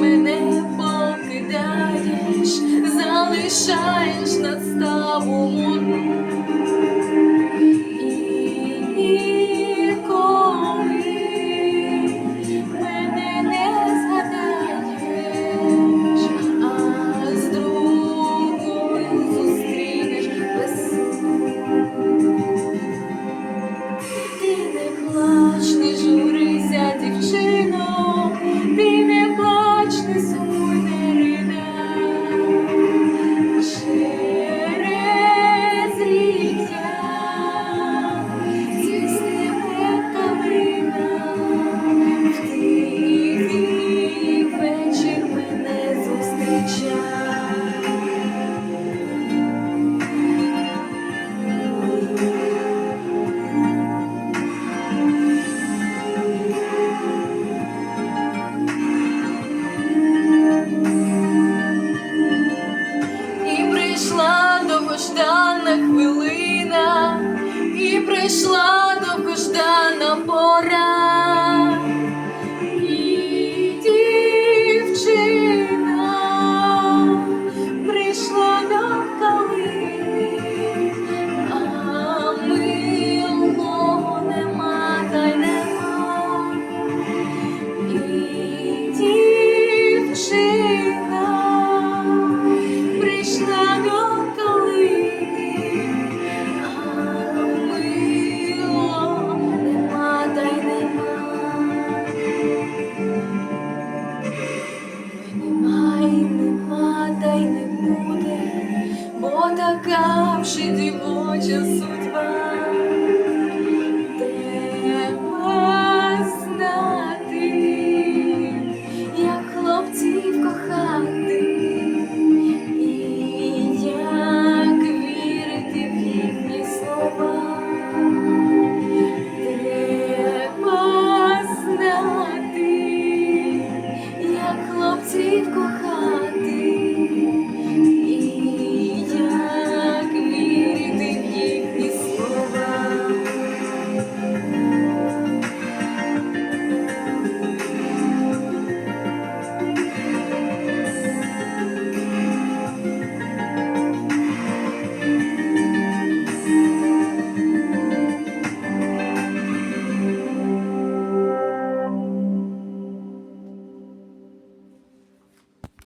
мене покидаєш, залишаєш наставу одну. прийшла Вже дівоча суть